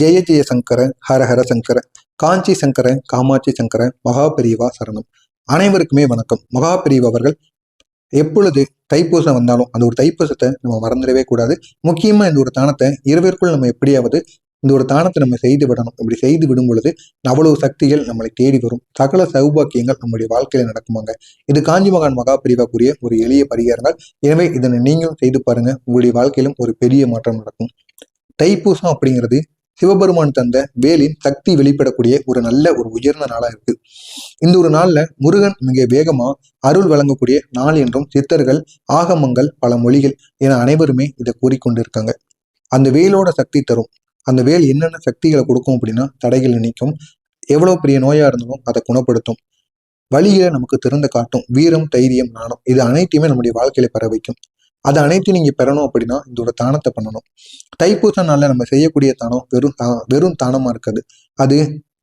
ஜெய ஜெய சங்கர ஹர ஹர சங்கர காஞ்சி சங்கர காமாட்சி சங்கர மகாபிரிவா சரணம். அனைவருக்குமே வணக்கம். மகாபெரிவா அவர்கள் எப்பொழுது தைப்பூசம் வந்தாலும் அந்த ஒரு தைப்பூசத்தை நம்ம மறந்துடவே கூடாது. முக்கியமா இந்த ஒரு தானத்தை இரவிற்குள் நம்ம எப்படியாவது இந்த ஒரு தானத்தை நம்ம செய்து விடணும். இப்படி செய்து விடும் பொழுது அவ்வளவு சக்திகள் நம்மளை தேடி வரும். சகல சௌபாக்கியங்கள் நம்முடைய வாழ்க்கையில நடக்குமாங்க. இது காஞ்சி மகான் மகா கூறிய ஒரு எளிய பரிகாரங்கள். எனவே இதனை நீங்களும் செய்து பாருங்க. உங்களுடைய வாழ்க்கையிலும் ஒரு பெரிய மாற்றம் நடக்கும். தைப்பூசம் அப்படிங்கிறது சிவபெருமான் தந்த வேலின் சக்தி வெளிப்படக்கூடிய ஒரு நல்ல ஒரு உயர்ந்த நாளா இருக்கு. இந்த ஒரு நாள்ல முருகன் மிக வேகமா அருள் வழங்கக்கூடிய நாள் என்றும் சித்தர்கள் ஆகமங்கள் பல மொழிகள் என அனைவருமே இதை கூறிக்கொண்டிருக்காங்க. அந்த வேலோட சக்தி தரும். அந்த வேல் என்னென்ன சக்திகளை கொடுக்கும் அப்படின்னா தடைகள் நினைக்கும். எவ்வளவு பெரிய நோயா இருந்தாலும் அதை குணப்படுத்தும். வழியில நமக்கு திறந்து காட்டும். வீரம் தைரியம் நாணம் இது அனைத்தையுமே நம்முடைய வாழ்க்கையில பெற வைக்கும். அது அனைத்தையும் நீங்க பெறணும் அப்படின்னா இந்த ஒரு தானத்தை பண்ணணும். தைப்பூச நாள்ல நம்ம செய்யக்கூடிய தானம் வெறும் தா வெறும் தானமா இருக்காது. அது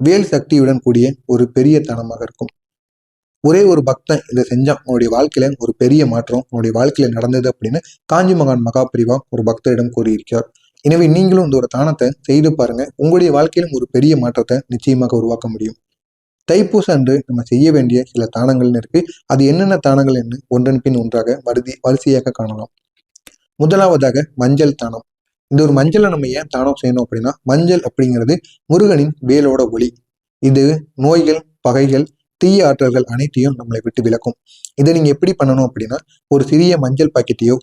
வேல் சக்தியுடன் கூடிய ஒரு பெரிய தானமாக இருக்கும். ஒரே ஒரு பக்தன் இதை செஞ்சான் உன்னுடைய வாழ்க்கையில ஒரு பெரிய மாற்றம் உன்னுடைய வாழ்க்கையில நடந்தது அப்படின்னு காஞ்சி மகான் மகாபிரிவா ஒரு பக்தரிடம் கூறியிருக்கிறார். எனவே நீங்களும் இந்த ஒரு தானத்தை செய்து பாருங்க. உங்களுடைய வாழ்க்கையிலும் ஒரு பெரிய மாற்றத்தை நிச்சயமாக உருவாக்க முடியும். தைப்பூசம் அன்று நம்ம செய்ய வேண்டிய சில தானங்கள்னு இருக்கு. அது என்னென்ன தானங்கள் என்று ஒன்றன் பின் ஒன்றாக வருதி வரிசையாக காணலாம். முதலாவதாக மஞ்சள் தானம். இந்த ஒரு மஞ்சளை நம்ம ஏன் தானம் செய்யணும் அப்படின்னா மஞ்சள் அப்படிங்கிறது முருகனின் வேலோட ஒளி. இது நோய்கள் பகைகள் தீய ஆற்றல்கள் அனைத்தையும் நம்மளை விட்டு விளக்கும் இதை நீங்க எப்படி பண்ணணும் அப்படின்னா ஒரு சிறிய மஞ்சள் பாக்கெட்டையோ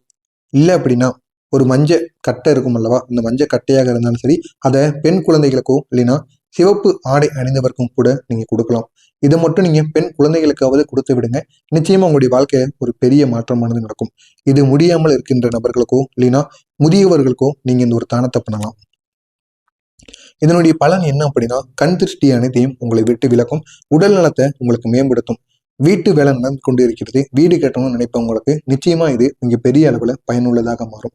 இல்லை அப்படின்னா ஒரு மஞ்சள் கட்டை இருக்கும் அல்லவா இந்த மஞ்சள் கட்டையாக இருந்தாலும் சரி அதை பெண் குழந்தைகளுக்கோ இல்லைன்னா சிவப்பு ஆடை அணிந்தவருக்கும் கூட நீங்க கொடுக்கலாம். இதை மட்டும் நீங்க பெண் குழந்தைகளுக்காவது கொடுத்து விடுங்க. நிச்சயமா உங்களுடைய வாழ்க்கையை ஒரு பெரிய மாற்றமானது நடக்கும். இது முடியாமல் இருக்கின்ற நபர்களுக்கோ இல்லைன்னா முதியவர்களுக்கோ நீங்க இந்த ஒரு தானத்தை பண்ணலாம். இதனுடைய பலன் என்ன அப்படின்னா கண் திருஷ்டி அனைத்தையும் உங்களை விட்டு விலக்கும். உடல் நலத்தை உங்களுக்கு மேம்படுத்தும். வீட்டு வேலை நடந்து கொண்டு இருக்கிறது. வீடு கட்டணும்னு நினைப்பவங்களுக்கு நிச்சயமா இது மிக பெரிய அளவுல பயனுள்ளதாக மாறும்.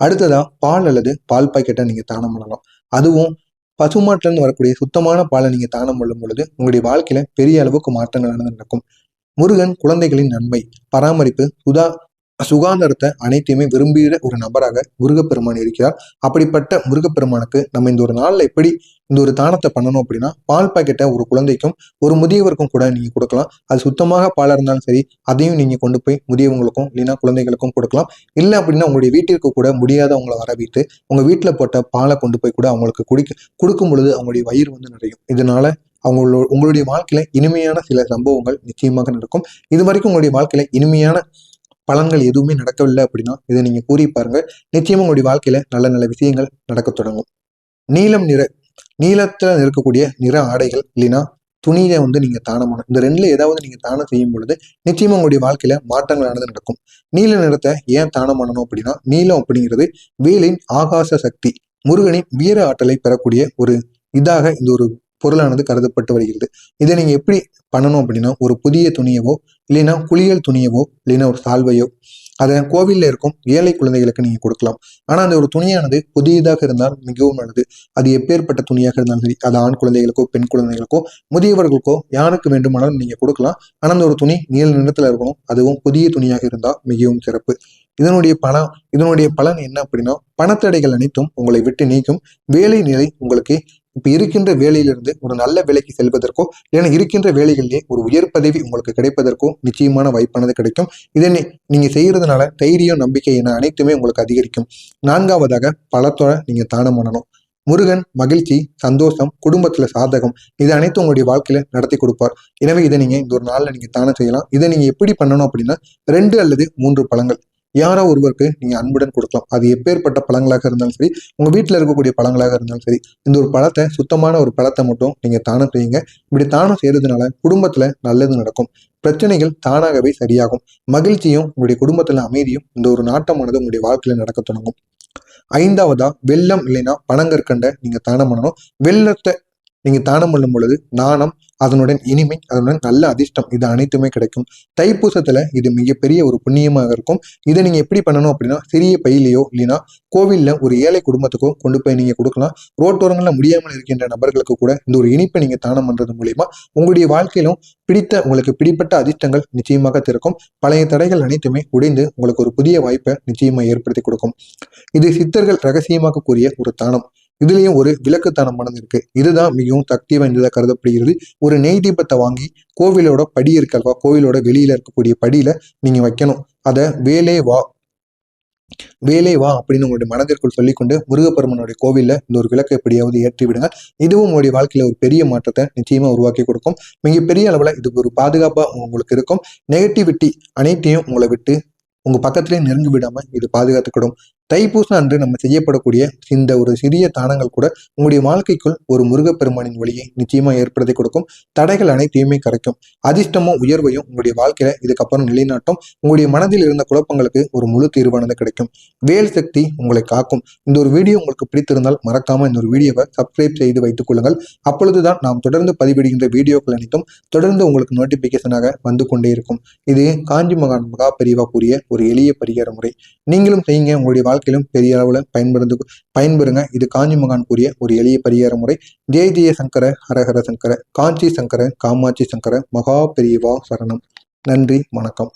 அடுத்ததா பால் அல்லது பால் பாக்கெட்டை நீங்க தானம் பண்ணலாம். அதுவும் பசுமாட்டிலிருந்து வரக்கூடிய சுத்தமான பாலை நீங்க தானம் பண்ணும் பொழுது உங்களுடைய வாழ்க்கையில பெரிய அளவுக்கு மாற்றங்கள் நடந்து நடக்கும். முருகன் குழந்தைகளின் நன்மை பராமரிப்பு சுதா சுகாதாரத்தை அனைத்தையுமே விரும்புகிற ஒரு நபராக முருகப்பெருமான் இருக்கிறார். அப்படிப்பட்ட முருகப்பெருமானுக்கு நம்ம இந்த ஒரு நாளில் எப்படி இந்த ஒரு தானத்தை பண்ணணும் அப்படின்னா பால் பாக்கெட்டை ஒரு குழந்தைக்கும் ஒரு முதியவருக்கும் கூட நீங்க கொடுக்கலாம். அது சுத்தமாக பாலாக இருந்தாலும் சரி அதையும் நீங்க கொண்டு போய் முதியவங்களுக்கும் இல்லைன்னா குழந்தைகளுக்கும் கொடுக்கலாம். இல்லை அப்படின்னா உங்களுடைய வீட்டிற்கு கூட முடியாதவங்களை வரவிட்டு உங்கள் உங்க போட்ட பாலை கொண்டு போய் கூட அவங்களுக்கு குடிக்க கொடுக்கும் பொழுது அவங்களுடைய வயிறு வந்து நிறையும். இதனால அவங்களோட உங்களுடைய வாழ்க்கையில இனிமையான சில சம்பவங்கள் நிச்சயமாக நடக்கும். இது வரைக்கும் உங்களுடைய வாழ்க்கையில இனிமையான பலன்கள் எதுவுமே நடக்கவில்லை அப்படின்னா இதை நீங்க கூறி பாருங்க. நிச்சயமாக உங்களுடைய வாழ்க்கையில நல்ல நல்ல விஷயங்கள் நடக்க தொடங்கும். நீலம் நிற நீளத்துல இருக்கக்கூடிய நிற ஆடைகள் இல்லைன்னா துணியை வந்து நீங்க தானம் பண்ணணும் இந்த ரெண்டுல ஏதாவது நீங்க தானம் செய்யும் பொழுது நிச்சயமா உங்களுடைய வாழ்க்கையில மாற்றங்களானது நடக்கும். நீல நிறத்தை ஏன் தானம் பண்ணணும் அப்படின்னா நீலம் அப்படிங்கிறது வேலின் ஆகாச சக்தி முருகனின் வீர ஆற்றலை பெறக்கூடிய ஒரு இதாக இந்த ஒரு பொருளானது கருதப்பட்டு வருகிறது. இதை நீங்க எப்படி பண்ணணும் அப்படின்னா ஒரு புதிய துணியவோ இல்லைன்னா குளியல் துணியவோ இல்லைன்னா ஒரு சால்வையோ அதை கோவிலில் இருக்கும் ஏழை குழந்தைகளுக்கு நீங்கள் கொடுக்கலாம். ஆனால் அந்த ஒரு துணியானது புதியதாக இருந்தால் மிகவும் நல்லது. அது எப்பேற்பட்ட துணியாக இருந்தாலும் சரி அது ஆண் குழந்தைகளுக்கோ பெண் குழந்தைகளுக்கோ முதியவர்களுக்கோ யாருக்கு வேண்டுமானாலும் நீங்கள் கொடுக்கலாம். ஆனால் அந்த ஒரு துணி நீல நிறத்தில் இருக்கணும். அதுவும் புதிய துணியாக இருந்தால் மிகவும் சிறப்பு. இதனுடைய பணம் இதனுடைய பலன் என்ன அப்படின்னா பணத்தடைகள் அனைத்தும் உங்களை விட்டு நீக்கும். வேலை நிலை உங்களுக்கு இப்போ இருக்கின்ற வேலையிலிருந்து ஒரு நல்ல வேலைக்கு செல்வதற்கோ இல்லைன்னா இருக்கின்ற வேலைகளிலே ஒரு உயர் பதவி உங்களுக்கு கிடைப்பதற்கோ நிச்சயமான வாய்ப்பானது கிடைக்கும். இதை நீங்க செய்யறதுனால தைரியம் நம்பிக்கை என அனைத்துமே உங்களுக்கு அதிகரிக்கும். நான்காவதாக பலத்தோட நீங்க தானம் பண்ணணும். முருகன் மகிழ்ச்சி சந்தோஷம் குடும்பத்துல சாதகம் இது அனைத்தும் உங்களுடைய வாழ்க்கையில நடத்தி கொடுப்பார். எனவே இதை நீங்க இந்த ஒரு நாள்ல நீங்க தானம் செய்யலாம். இதை நீங்க எப்படி பண்ணணும் அப்படின்னா ரெண்டு அல்லது மூன்று பழங்கள். யாரோ ஒருவருக்கு நீங்க அன்புடன் கொடுக்கலாம். அது எப்பேற்பட்ட பழங்களாக இருந்தாலும் சரி உங்க வீட்டில் இருக்கக்கூடிய பழங்களாக இருந்தாலும் சரி இந்த ஒரு பழத்தை சுத்தமான ஒரு பழத்தை மட்டும் நீங்க தானம் செய்யுங்க. இப்படி தானம் செய்யறதுனால குடும்பத்துல நல்லது நடக்கும். பிரச்சனைகள் தானாகவே சரியாகும். மகிழ்ச்சியும் உங்களுடைய குடும்பத்துல அமைதியும் இந்த ஒரு நாட்டமானது உங்களுடைய வாழ்க்கையில நடக்க தொடங்கும். ஐந்தாவதா வெள்ளம் இல்லைன்னா பனங்கற்கண்டை நீங்க தானம் பண்ணணும். வெள்ளத்தை நீங்க தானம் பண்ணும் பொழுது நாணம் அதனுடன் இனிமை அதனுடன் நல்ல அதிர்ஷ்டம் இது அனைத்துமே கிடைக்கும். தைப்பூசத்துல இது மிகப்பெரிய ஒரு புண்ணியமாக இருக்கும். இதை நீங்க எப்படி பண்ணணும் அப்படின்னா சிறிய பையிலையோ இல்லைன்னா கோவில்ல ஒரு ஏழை குடும்பத்துக்கோ கொண்டு போய் நீங்க கொடுக்கலாம். ரோட்டோரங்களில் முடியாமல் இருக்கின்ற நபர்களுக்கு கூட இந்த ஒரு இனிப்பை நீங்க தானம் பண்றது மூலியமா உங்களுடைய வாழ்க்கையிலும் பிடித்த உங்களுக்கு பிடிப்பட்ட அதிர்ஷ்டங்கள் நிச்சயமாக திறக்கும். பழைய தடைகள் அனைத்துமே உடைந்து உங்களுக்கு ஒரு புதிய வாய்ப்பை நிச்சயமா ஏற்படுத்தி கொடுக்கும். இது சித்தர்கள் ரகசியமாக கூறிய ஒரு தானம். இதுலயும் ஒரு விளக்குத்தனமானது இருக்கு இதுதான் மிகவும் சக்தி வாய்ந்ததாக கருதப்படுகிறது. ஒரு நெய் தீபத்தை வாங்கி கோவிலோட படி இருக்கல்வா கோவிலோட வெளியில இருக்கக்கூடிய படியில நீங்க வைக்கணும். அதை வேலே வா வேலை வா அப்படின்னு உங்களுடைய மனதிற்குள் சொல்லிக்கொண்டு முருகப்பெருமனுடைய கோவிலில் இந்த ஒரு விளக்கை எப்படியாவது ஏற்றி விடுங்க இதுவும் உங்களுடைய வாழ்க்கையில ஒரு பெரிய மாற்றத்தை நிச்சயமா உருவாக்கி கொடுக்கும். மிகப்பெரிய அளவில் இது ஒரு பாதுகாப்பா உங்களுக்கு இருக்கும். நெகட்டிவிட்டி அனைத்தையும் உங்களை விட்டு உங்க பக்கத்திலே நெருங்கி விடாம இது பாதுகாத்துக்கிடும். தைப்பூசம் அன்று நம்ம செய்யப்படக்கூடிய இந்த ஒரு சிறிய தானங்கள் கூட உங்களுடைய வாழ்க்கைக்குள் ஒரு முருகப்பெருமானின் வழியை நிச்சயமா ஏற்படுத்தி கொடுக்கும். தடைகள் அனைத்தையுமே கரைக்கும். அதிர்ஷ்டமும் உயர்வையும் உங்களுடைய வாழ்க்கையில இதுக்கப்புறம் நிலைநாட்டும். உங்களுடைய மனதில் இருந்த குழப்பங்களுக்கு ஒரு முழு தீர்வானது கிடைக்கும். வேல் சக்தி உங்களை காக்கும். இந்த ஒரு வீடியோ உங்களுக்கு பிடித்திருந்தால் மறக்காம இந்த ஒரு வீடியோவை சப்ஸ்கிரைப் செய்து வைத்துக் கொள்ளுங்கள். அப்பொழுதுதான் நாம் தொடர்ந்து பதிவிடுகின்ற வீடியோக்கள் அனைத்தும் தொடர்ந்து உங்களுக்கு நோட்டிபிகேஷனாக வந்து கொண்டே இருக்கும். இது காஞ்சி மகான் மகா பெரியவா கூறிய ஒரு எளிய பரிகார முறை. நீங்களும் செய்யுங்க. உங்களுடைய வாழ்க்கையிலும் பெரிய அளவில் பயன்படுத்து பயன்பெறுங்க. இது காஞ்சி மகான் கூறிய ஒரு எளிய பரிகார முறை. ஜெய ஜெய சங்கர ஹரஹர சங்கர காஞ்சி சங்கர காமாட்சி சங்கர மகா பெரியவா சரணம். நன்றி வணக்கம்.